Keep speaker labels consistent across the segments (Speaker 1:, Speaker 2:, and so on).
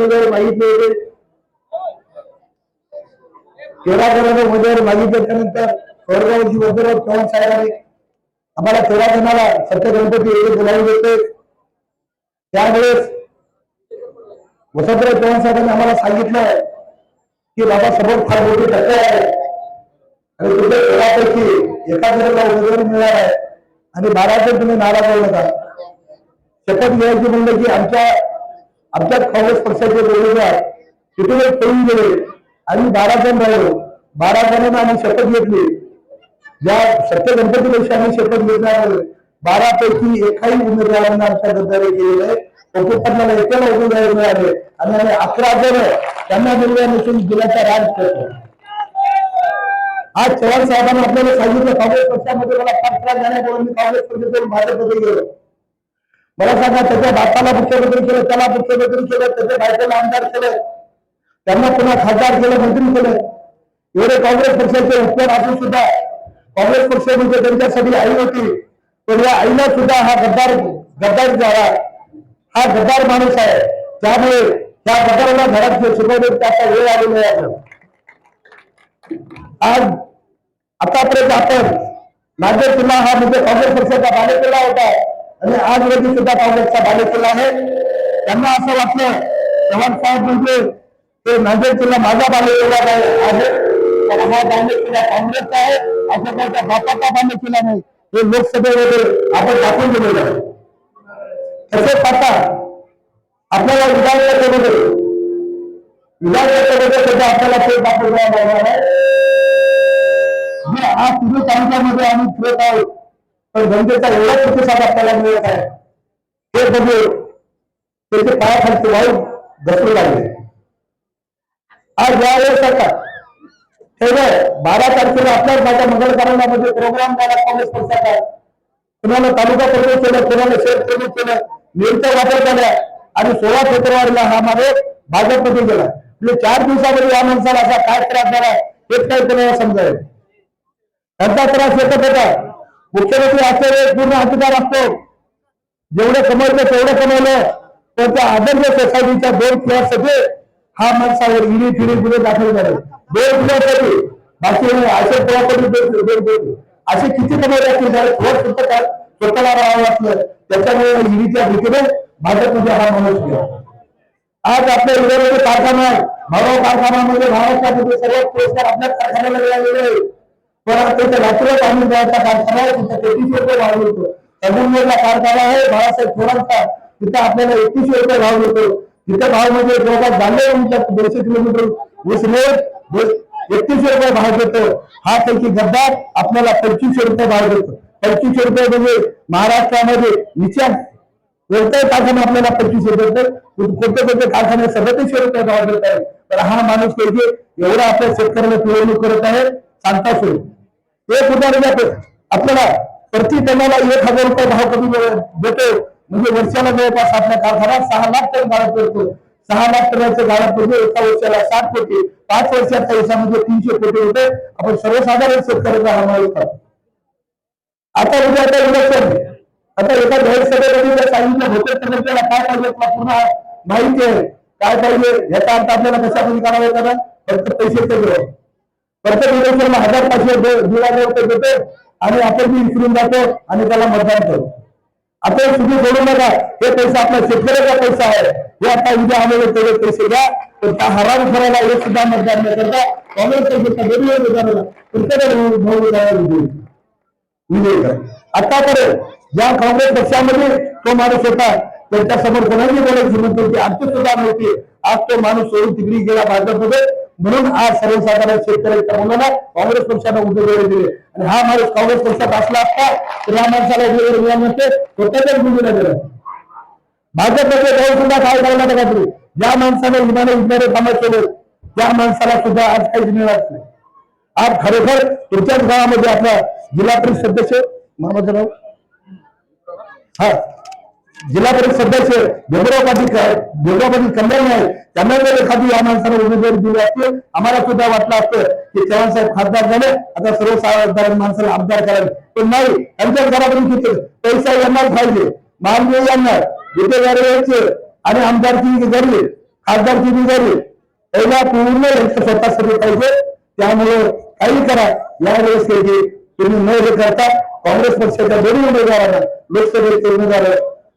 Speaker 1: उमेदवारी मागितले होते तेरा जणांना उमेदवारी मागितल्यानंतर कोरगावची स्वर्गावरची वज्रराव चव्हाण साहेबांनी आम्हाला तेरा जणांना सत्य गणपती येथे बोलावून घेतले त्यावेळेस वसंतराव चव्हाण साहेबांनी आम्हाला सांगितलं की बाबा समोर फार मोठी टक्कर आहे. आणि तुमच्या तेरापैकी एका जणाला उमेदवारी मिळणार आहे. आणि बारा जण तुम्ही नाराज होऊ नका. शपथ घ्यायची म्हणलं की आमच्या आमच्याच काँग्रेस पक्षाचे उमेदवार तिथूनच पळून गेले. आणि बारा जण राहिलो. बारा जणांना आम्ही शपथ घेतली. ज्या सत्य गणपती गणपतीपेक्षा आम्ही शपथ घेतल्यावर बारा पैकी एकाही उमेदवारांना आमच्या गद्दारी केलेले आहे. उपकरणाला एकाला उमेदवार मिळाले आणि आम्ही अकरा जण त्यांना दिलेल्या नसून जिल्ह्याचा राज करतो. आज चव्हाण साहेबांना आपल्याला सांगितलं काँग्रेस पक्षामध्ये मला फार त्रास झाल्यामुळे मी काँग्रेस पक्षातून भाजपमध्ये गेलो. मला सांगा त्याच्या बापाला मुख्यमंत्री केलं त्याला मुख्यमंत्री केलं त्याच्या बायकोला आमदार केलं त्यांना पुन्हा खासदार केलं मंत्री केलं. एवढे काँग्रेस पक्षाचे उत्तर असून सुद्धा काँग्रेस पक्ष म्हणजे त्यांच्यासाठी आई होती. पण या आईला सुद्धा हा गद्दार गद्दार झाला. हा गद्दार माणूस आहे. त्यामुळे त्या गद्दाराला घरात शिकवले त्याचा वेळ आलेला आहे आज आतापर्यंत आपण नांदेड जिल्हा हा म्हणजे काँग्रेस पक्षाचा बालेकिल्ला होता. आणि आज रोजी सुद्धा काँग्रेसचा बालेकिल्ला आहे. त्यांना असं वाटलं चव्हाण साहेब म्हणजे ते नांदेड जिल्हा माझा बालेकिल्ला आहे. आहे. हा बालेकिल्ला काँग्रेसचा आहे. असं त्यांच्या बापाचा बालेकिल्ला नाही. हे लोकसभेमध्ये आपण दाखवून दिलेलं आहे. तसेच पाहता आपल्याला विधानसभेमध्ये विधानसभेमध्ये सुद्धा आपल्याला ते दाखवलं लागणार आहे. म्हणजे आज पुणे तालुक्यामध्ये आम्ही फिरत आहोत. पण जनतेचा एवढा प्रतिसाद आपल्याला मिळत आहे. हे बघून त्याचे पायाखालचे वाईट घसरू लागले. आज यावेळेस सरकार ठेवलं बारा तारखेला आपल्याच माझ्या मंगळकारणामध्ये प्रोग्राम झाला काँग्रेस पक्षाचा कुणाला तालुका प्रमुख केलं कुणाला शहर प्रमुख केलं नेमचा वापर झाला आणि सोळा फेब्रुवारीला हा माणूस भाजपमध्ये गेला. म्हणजे चार दिवसामध्ये या माणसाला असा काय त्रास झाला हेच काही कोणाला समजायला त्यांचा त्रास येतच होता. मुख्यमंत्री असल्याने पूर्ण अधिकार असतो. जेवढं कमवलं तेवढं कमवलं. पण त्या आदर्श सोसायटीच्या दोन फ्लॅटसाठी हा माणसावर इडी फिडी गुन्हे दाखल झाले. दोन फ्लॅटसाठी बाकी असे प्रॉपर्टी असे किती कमवले असतील? थोडं सुद्धा काय? स्वतःला राहावं वाटलं त्याच्यामुळे ईडीच्या भीतीने भाजपमध्ये हा माणूस गेला आज आपल्या विदर्भाचे कारखाना आहे. भाऊ कारखान्यामध्ये महाराष्ट्रामध्ये सर्वात पुरस्कार आपल्याच कारखान्याला मिळालेले आहे. पण त्याच्या रात्र पाणी द्यायचा कारखाना आहे तिथं तेहतीसशे रुपये भाव मिळतो. अजूनला कारखाना आहे बाळासाहेब थोरांचा. तिथं आपल्याला एकतीसशे रुपये भाव मिळतो. तिथं भाव म्हणजे जवळपास झाले दोनशे किलोमीटर ऊस एकतीसशे रुपये भाव देतो. हा पैकी गद्दार आपल्याला पंचवीसशे रुपये भाव देतो. पंचवीसशे रुपये म्हणजे महाराष्ट्रामध्ये निचान व्यवसाय कारखाना आपल्याला पंचवीसशे देतो. कोणते कोणते कारखाने सदतीसशे रुपये भाव देत आहे तर हा माणूस पाहिजे एवढा आपल्या शेतकऱ्याला पिळवणूक करत आहे. सांगता सोय एक उदाहरण द्या आपल्याला प्रति टनाला एक हज़ार रुपये भाव कमी देतो. म्हणजे वर्षाला जवळपास आपल्या कारखान्यात सहा लाख टन गाळप करतो सहा लाख वर्षाला साठ कोटी तीनशे कोटी होते. आपण सर्वसाधारण शेतकऱ्याचा आता इलेक्शन आता पूर्ण अर्थ पैसे प्रत्येक इलेक्शनला हजार पाचशे दो- दीड हजार रुपये देतो आणि आपण बी विसरून जातो आणि त्याला मतदान करू आपण तुम्ही सोडू नका. हे पैसा आपला शेतकऱ्याचा पैसा आहे. हे आता उद्या आम्हाला तेवढे पैसे द्या पण त्या हराम करायला एक सुद्धा मतदान न करता काँग्रेस पक्षाचा गरीब प्रत्येकाला आतापर्यंत ज्या काँग्रेस पक्षामध्ये तो माणूस होता त्यांच्यासमोर कोणाची बोलायची म्हणतो की आमची सुद्धा नव्हती आज तो माणूस सोडून तिकडे गेला भाजपमध्ये. म्हणून आज सर्वसाधारण शेतकऱ्यांच्या मुलाला काँग्रेस पक्षाने उमेदवारी दिली. आणि हा माणूस काँग्रेस पक्षात असला असता तर या माणसाला उमेदवारी मिळाली नसते. स्वतःच्याच मुलीला दिलं भाजपमध्ये जाऊन सुद्धा काय करणार का तुम्ही ज्या माणसाने विमाने विज्ञाने कामं केले त्या माणसाला सुद्धा आज काहीच मिळत नाही. आज खरोखर तुमच्याच गावामध्ये आपला जिल्हा परिषद सदस्य मामाचं हा. जिल्हा परिषद सदस्य भेदराव पाटील भेदराव पाटील कल्याण आहे. त्यांना जर एखादी या माणसाला उमेदवारी दिली असते आम्हाला सुद्धा वाटलं असतं की चव्हाण साहेब खासदार झाले आता सर्वसाधारण माणसाला आमदार करावे. पण नाही त्यांच्या घरापर्यंत किती पैसा यांनाच पाहिजे. मानवी यांना गुन्हेगार आणि आमदारची झाली खासदारची बी झाली पहिला पूर्ण यांच्या स्वतःसाठी पाहिजे. त्यामुळे काही करा. यावेळेस तुम्ही न हे करता काँग्रेस पक्षाच्या दोन्ही उमेदवारांना लोकसभेचे उमेदवार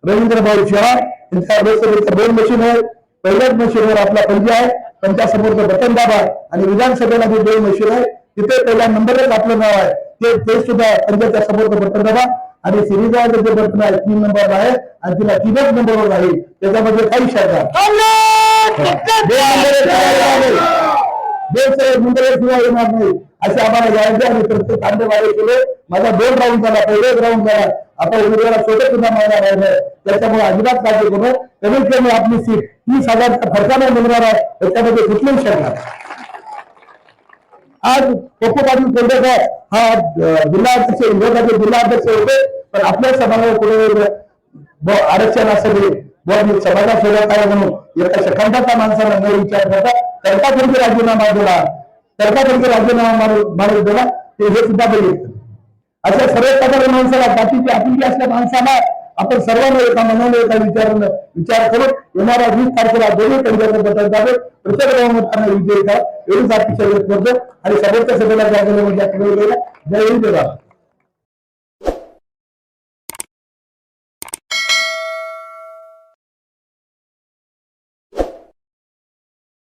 Speaker 1: रवींद्र भाऊ यांच्या लोकसभेचं दोन मशीन आहे. पहिल्याच मशीनवर आपला पंजा आहे त्यांच्या समोरचं बटन दाबा आणि विधानसभेला जे दोन मशीन आहे तिथे पहिल्या नंबरच आपलं नाव आहे. ते ते सुद्धा पंजाच्या समोरचं बटन दाबा आणि सिरीजाचं जे बटन आहे तीन नंबर आहे आणि तिला तीनच नंबरवर आहे त्याच्यामध्ये काही सुद्धा येणार नाही. असे आम्हाला यायचे आणि प्रत्येक कांदे वाढे केले माझा दोन राऊंड झाला. पहिले एक राऊंड झाला. आता उमेदवारा स्वतः सुद्धा मला राहिलं त्याच्यामुळे अजिबात काळजी करू कमीत कमी आपली सीट तीस हजारच्या फरकाने मिळणार आहे. त्याच्यामध्ये कुठलीच शकणार आज पप्पू पाटील कोल्हेकर हा अं, जिल्हाध्यक्ष विरोधाचे जिल्हाध्यक्ष होते. पण आपल्या समाजाला पुढे आरक्षण असं दिले बुवा मी समाजासोबत आहे म्हणून एका सेकंदाचा माणसाला न विचार करता करता तरी राजीनामा दिला. करता तरी राजीनामा माणूस माणूस दिला. ते हे सुद्धा बघितलं. अशा सर्वसाधारण माणसाला जातीची आपुलकी असल्या माणसाला आपण सर्वांना एका मनाने एका विचारानं विचार करून येणाऱ्या वीस तारखेला दोन्ही केंद्राचे बदल जावे प्रत्येक बहुमताने विजय करा एवढीच अपेक्षा व्यक्त करतो आणि समोरच्या सभेला ज्या म्हणजे जय हिंद